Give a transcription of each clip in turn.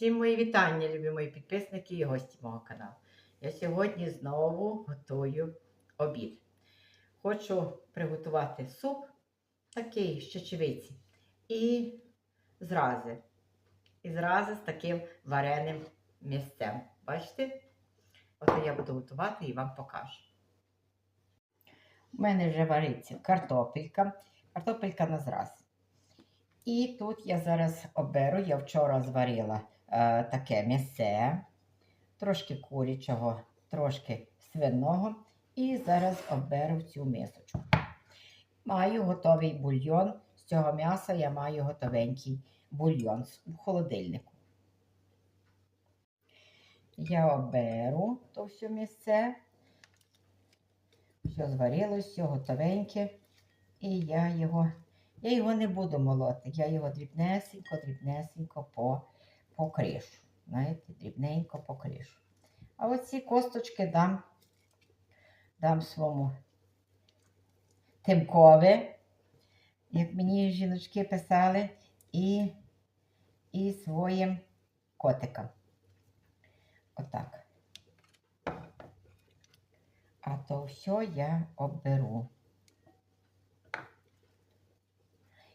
Всім мої вітання, любі мої підписники і гості мого каналу. Я сьогодні знову готую обід. Хочу приготувати суп такий з чечевиці і зрази. І зрази з таким вареним місцем. Бачите? Ото я буду готувати і вам покажу. У мене вже вариться картопелька, картопелька на зраз. І тут я зараз оберу, я вчора зварила таке м'ясе, трошки курячого, трошки свиного. І зараз оберу в цю мисочку. Маю готовий бульйон. З цього м'яса я маю готовенький бульйон в холодильнику. Я оберу то все місце. Все зварилось, все готовеньке. І я його я його не буду молоти, я його дрібнесенько, дрібнесенько по, покришу. Знаєте, дрібненько покришу. А оці косточки дам, дам своєму Тимкові, як мені жіночки писали, і, і своїм котикам. Отак. А то все я оберу.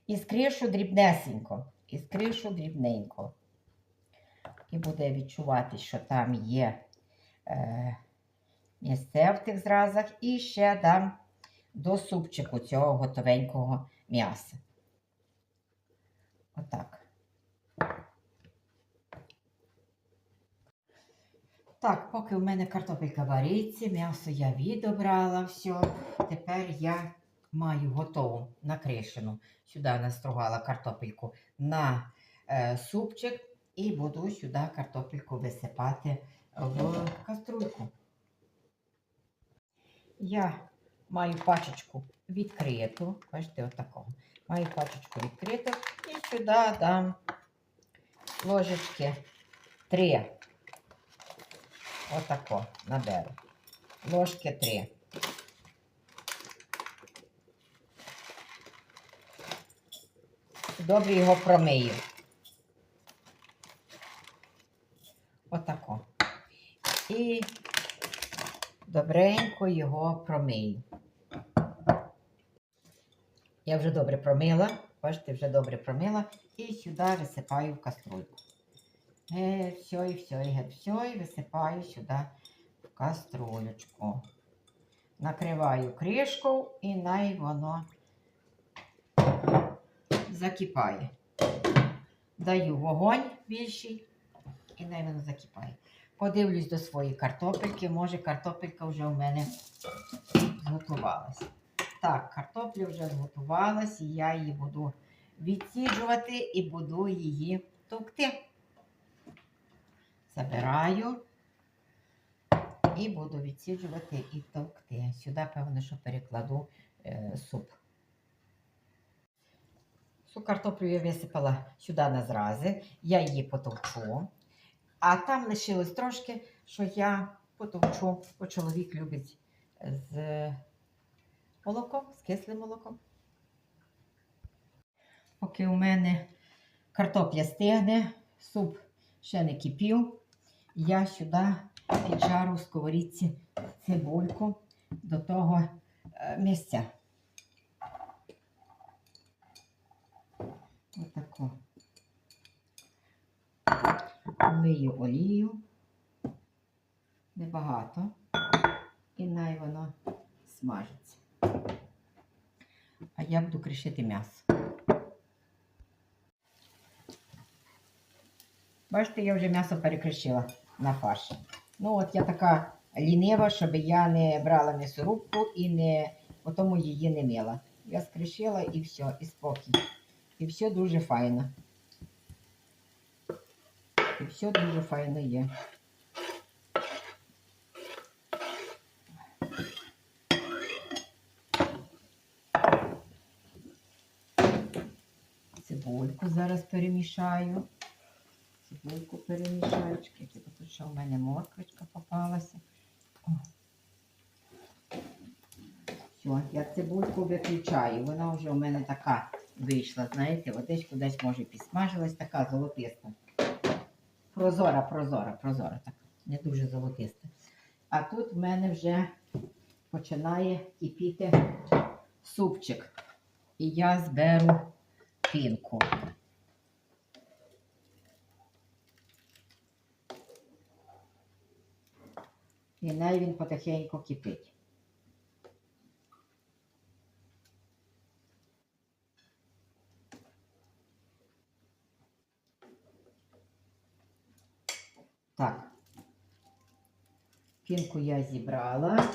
І скришу дрібнесенько, і скришу дрібненько. І буде відчувати, що там є е, місце в тих зразах. І ще дам до супчику цього готовенького м'яса. Отак. Так, поки в мене картопелька вариться, м'ясо я відобрала все. Тепер я маю готову накришену. Сюди настругала картопельку на е, супчик і буду сюди картопельку висипати в каструльку. Я маю пачечку відкриту, бачите, отакого. Маю пачечку відкриту і сюди дам ложечки 3. Отако наберу. Ложки 3. Добре його промию. Отако. І добренько його промию. Я вже добре промила. Бачите, вже добре промила. І сюди висипаю в каструльку. Е, все, і все, і геть, все, і висипаю сюди в каструлечку. Накриваю кришкою і най воно закипає. Даю вогонь більший і най воно закипає. Подивлюсь до своєї картопельки. Може, картопелька вже у мене зготувалася. Так, картопля вже зготувалась, і я її буду відсіджувати і буду її товкти. Забираю і буду відсіджувати і товкти. Сюди, певно, що перекладу е, суп. Цю картоплю я висипала сюди на зрази, я її потовчу. А там лишилось трошки, що я потовчу, бо чоловік любить з молоком, з кислим молоком. Поки у мене картопля стигне, суп ще не кипів, я сюди піджару в сковорідці цибульку до того е, місця. Отако. Лию олію. Небагато. І най воно смажиться. А я буду кришити м'ясо. Бачите, я вже м'ясо перекришила на фарш. Ну, от я така лінива, щоб я не брала м'ясорубку і не, тому її не мила. Я скришила і все, і спокій. І все дуже файно. Все дуже файно є. Цибульку зараз перемішаю. Цибульку перемішаю. Чекайте, тут ще в мене морквочка попалася. Все, я цибульку виключаю. Вона вже у мене така вийшла, знаєте, от десь кудись може підсмажилась, така золотиста. Прозора, прозора, прозора, так, не дуже золотиста. А тут в мене вже починає кипіти супчик. І я зберу пінку. І най він потихеньку кипить. Так. Пінку я зібрала.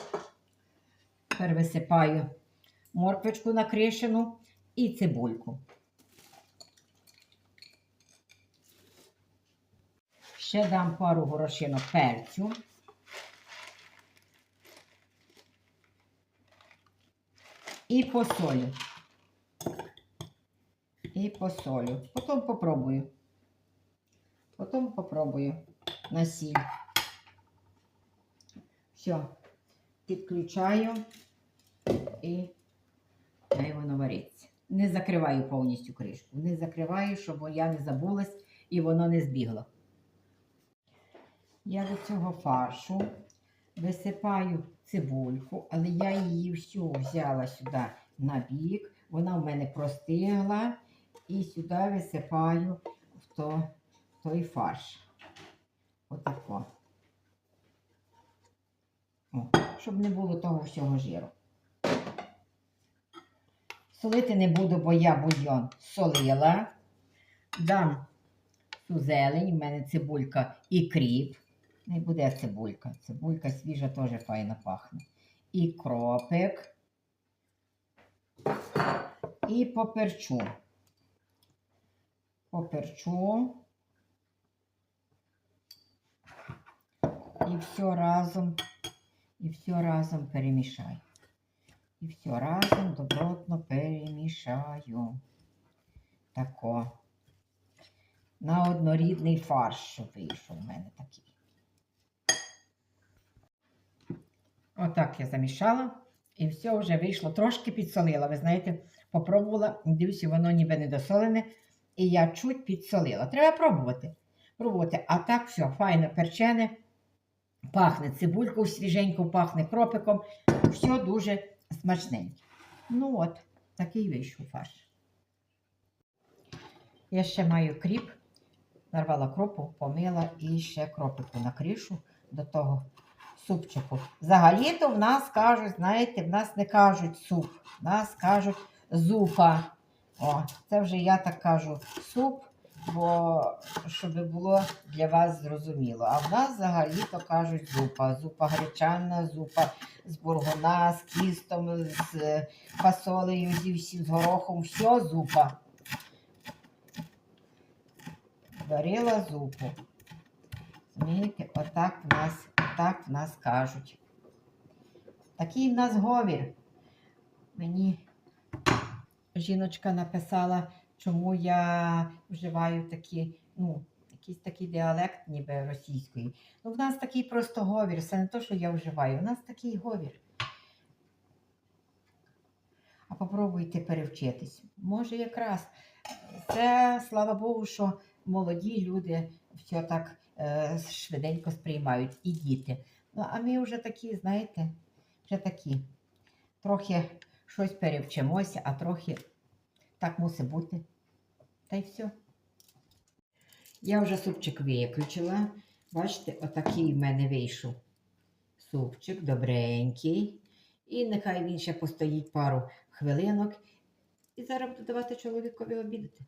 Тепер висипаю морквочку накришену і цибульку. Ще дам пару горошинок перцю. І посолю. І посолю. Потім попробую. Потім попробую на сіль. Все. Підключаю і хай воно вариться. Не закриваю повністю кришку. Не закриваю, щоб я не забулась і воно не збігло. Я до цього фаршу висипаю цибульку, але я її всю взяла сюди на бік. Вона в мене простигла. І сюди висипаю в то, той фарш. Отако. О, щоб не було того всього жиру. Солити не буду, бо я бульйон солила. Дам цю зелень, в мене цибулька і кріп. Не буде цибулька. Цибулька свіжа теж файно пахне. І кропик. І поперчу. Поперчу. І все разом, і все разом перемішаю. І все разом добротно перемішаю. Тако. На однорідний фарш, щоб вийшов у мене такий. Отак я замішала. І все вже вийшло. Трошки підсолила. Ви знаєте, попробувала, дивлюся, воно ніби недосолене. І я чуть підсолила. Треба пробувати. Пробувати. А так все, файно перчене. Пахне цибулькою свіженько, пахне кропиком. Все дуже смачненьке. Ну от, такий вийшов фарш. Я ще маю кріп. Нарвала кропу, помила і ще кропику на кришу до того супчику. Взагалі-то в нас кажуть, знаєте, в нас не кажуть суп, в нас кажуть зупа. О, це вже я так кажу суп, бо щоб було для вас зрозуміло. А в нас взагалі-то кажуть зупа. Зупа гречана, зупа з бургуна, з кістом, з фасолею, зі всім, з горохом. Все зупа. Варила зупу. Розумієте, отак в нас, отак в нас кажуть. Такий в нас говір. Мені жіночка написала, чому я вживаю такі, ну, якийсь такий діалект, ніби російської. Ну, в нас такий просто говір. Це не те, що я вживаю, у нас такий говір. А попробуйте перевчитись. Може, якраз це, слава Богу, що молоді люди все так е, швиденько сприймають і діти. Ну, а ми вже такі, знаєте, вже такі. Трохи щось перевчимося, а трохи так мусить бути. Та й все. Я вже супчик виключила. Бачите, отакий в мене вийшов супчик, добренький. І нехай він ще постоїть пару хвилинок. І зараз буду давати чоловікові обідати.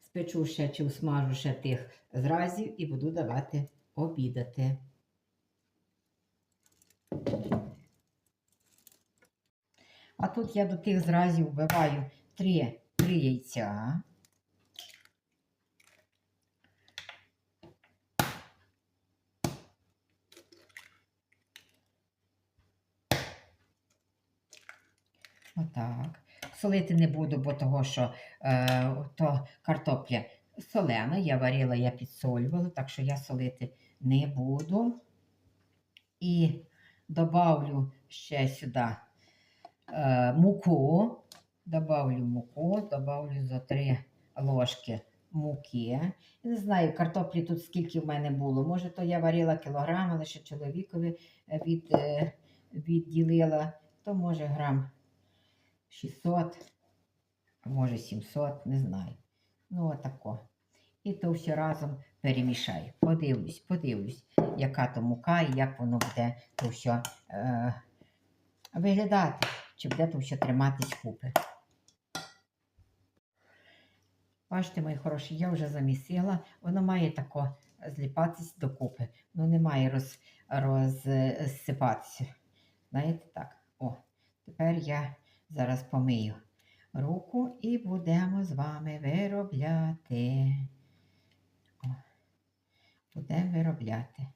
Спечу ще чи всмажу ще тих зразів і буду давати обідати. А тут я до тих зразів вбиваю три, три яйця. Отак. Солити не буду, бо того, що е, то картопля солена, я варила, я підсолювала, так що я солити не буду. І добавлю ще сюди муку. Добавлю муку, добавлю за 3 ложки муки. Не знаю, картоплі тут скільки в мене було. Може, то я варила кілограм, але ще чоловікові е, від, е, відділила, то може грам 600, а може 700, не знаю. Ну, отако. І то все разом перемішаю. Подивлюсь, подивлюсь, яка то мука і як воно буде то все е, виглядати, чи буде то все триматись купи. Бачите, мої хороші, я вже замісила, воно має тако зліпатись докупи. Воно не має роз, розсипатися. Знаєте так? О, тепер я зараз помию руку і будемо з вами виробляти. О, будемо виробляти.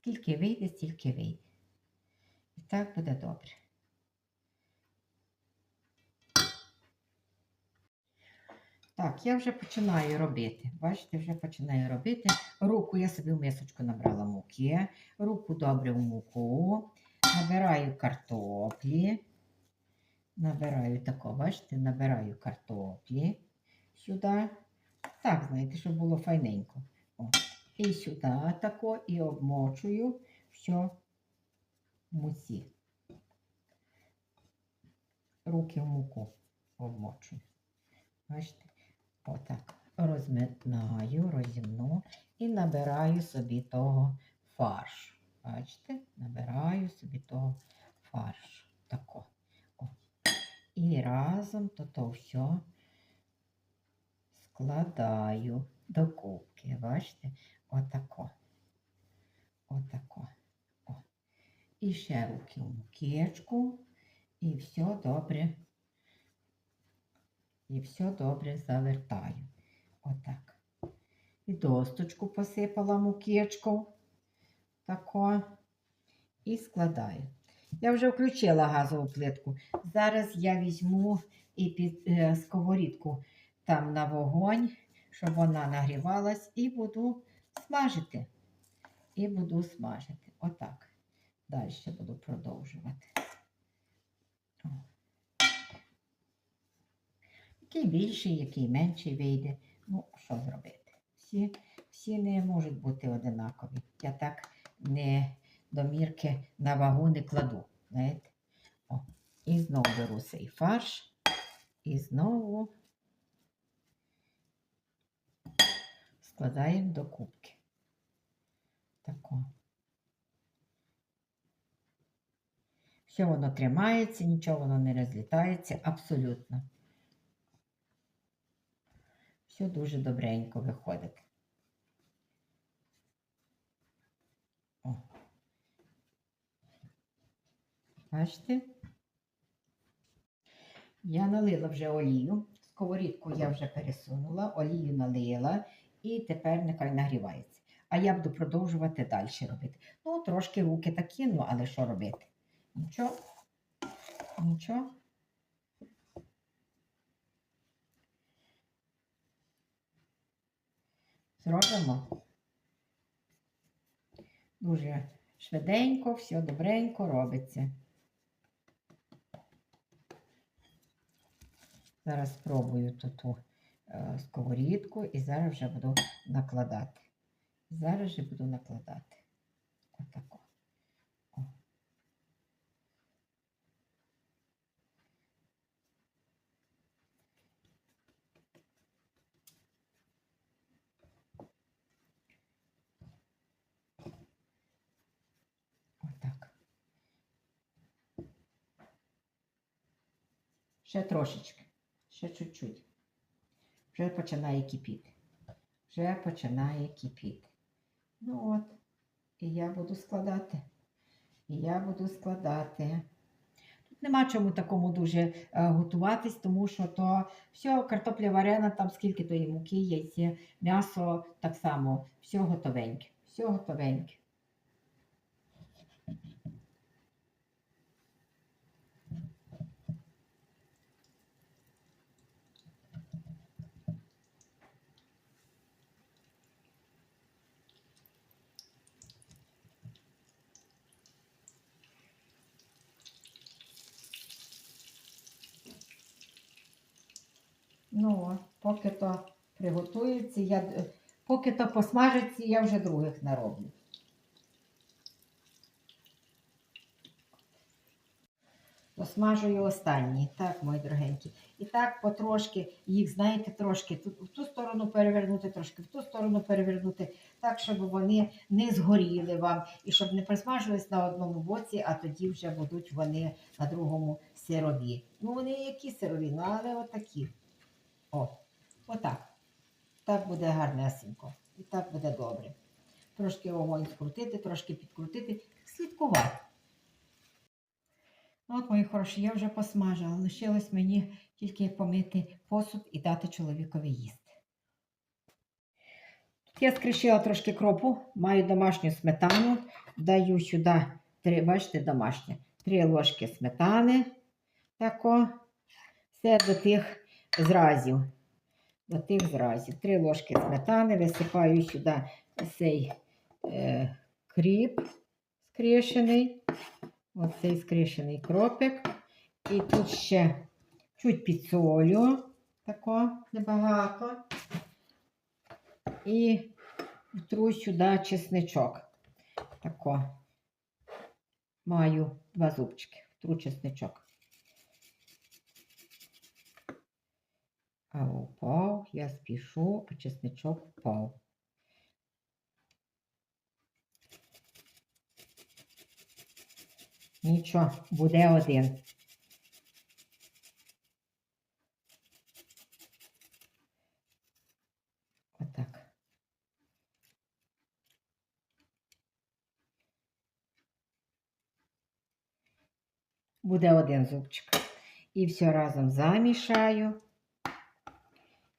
Скільки вийде, стільки вийде. І так буде добре. Так, я вже починаю робити. Бачите, вже починаю робити. Руку я собі в мисочку набрала муки. Руку добре в муку. Набираю картоплі. Набираю тако, бачите, набираю картоплі сюди. Так, знаєте, щоб було файненько. О. І сюди тако, і обмочую все в муці. Руки в муку обмочую. Бачите? Отак. Розминаю, розімну і набираю собі того фаршу. Бачите? Набираю собі того фаршу. Тако. О. І разом то то все складаю до кубки. Бачите? Отако. Отако. О. І ще руки в мукечку. І все добре. І все добре завертаю. Отак. І досточку посипала мукечку. Тако. І складаю. Я вже включила газову плитку. Зараз я візьму і під е, сковорідку там на вогонь, щоб вона нагрівалась, і буду смажити. І буду смажити. Отак. Далі буду продовжувати. Який більший, який менший вийде. Ну, що зробити? Всі, всі не можуть бути одинакові. Я так не до мірки на вагу не кладу. Знаєте? О. І знову беру цей фарш. І знову складаємо до кубки. Тако. Все воно тримається, нічого воно не розлітається абсолютно. Все дуже добренько виходить. О. Бачите? Я налила вже олію. Сковорідку я вже пересунула, олію налила і тепер нехай нагрівається. А я буду продовжувати далі робити. Ну, трошки руки такі, ну, але що робити? Нічого. Нічого. Зробимо. Дуже швиденько, все добренько робиться. Зараз спробую ту е, сковорідку і зараз вже буду накладати. Зараз вже буду накладати. Отако. О. Отак. Ще трошечки, ще чуть-чуть. Вже починає кипіти. Вже починає кипіти. Ну от, і я буду складати. І я буду складати. Тут нема чому такому дуже е, готуватись, тому що то все, картопля варена, там скільки тої муки, яйця, м'ясо так само, все готовеньке. Все готовеньке. Ну, поки то приготуються. Я, е, поки то посмажиться, я вже других нароблю. Посмажую останні, так, мої дорогенькі. І так потрошки їх, знаєте, трошки в ту сторону перевернути, трошки в ту сторону перевернути, так, щоб вони не згоріли вам і щоб не присмажились на одному боці, а тоді вже будуть вони на другому сирові. Ну, вони які сирові, ну але отакі. О, отак. Так буде гарнесенько. І так буде добре. Трошки огонь скрутити, трошки підкрутити, слідкувати. Ну, От, мої хороші, я вже посмажила. Лишилось мені тільки помити посуд і дати чоловікові їсти. Тут я скришила трошки кропу, маю домашню сметану, даю сюди три, бачите, домашнє, три ложки сметани. Тако. Все до тих зразів. До тих зразів. Три ложки сметани, висипаю сюди цей е, кріп скрішений. Оцей скришений кропик. І тут ще чуть підсолю, тако небагато. І втру сюди чесничок. Тако. Маю два зубчики. Втру чесничок. А упав, я спішу, а чесничок впав. Нічого, буде один. Отак. Буде один зубчик. І все разом замішаю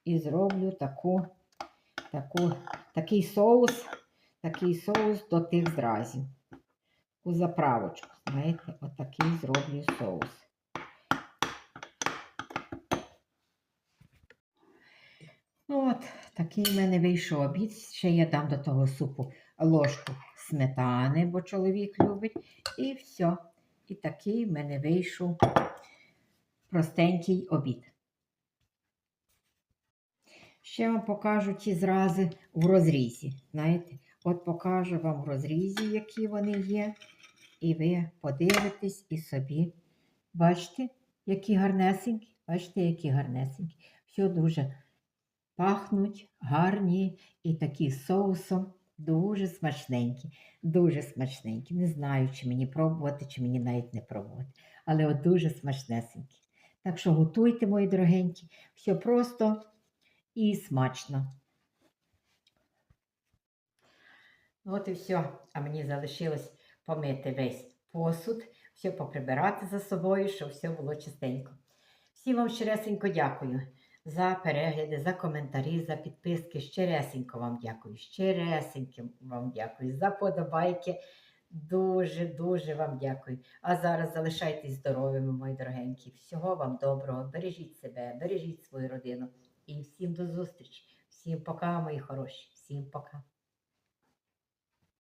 і зроблю таку, таку, такий соус, такий соус до тих зразів у заправочку. Знаєте, отакий зроблю соус. Ну от, такий в мене вийшов обід. Ще я дам до того супу ложку сметани, бо чоловік любить. І все. І такий в мене вийшов простенький обід. Ще вам покажу ті зрази в розрізі. Знаєте, от покажу вам в розрізі, які вони є. І ви подивитесь і собі. Бачите, які гарнесенькі? Бачите, які гарнесенькі. Все дуже пахнуть, гарні і такі соусом. Дуже смачненькі, дуже смачненькі. Не знаю, чи мені пробувати, чи мені навіть не пробувати. Але от дуже смачнесенькі. Так що готуйте, мої дорогенькі, все просто і смачно. От і все. А мені залишилось помити весь посуд, все поприбирати за собою, щоб все було чистенько. Всім вам щиресенько дякую за перегляди, за коментарі, за підписки. Щиресенько вам дякую. Щиресенько вам дякую за подобайки. Дуже-дуже вам дякую. А зараз залишайтесь здоровими, мої дорогенькі. Всього вам доброго. Бережіть себе, бережіть свою родину. І всім до зустрічі. Всім пока, мої хороші. Всім пока.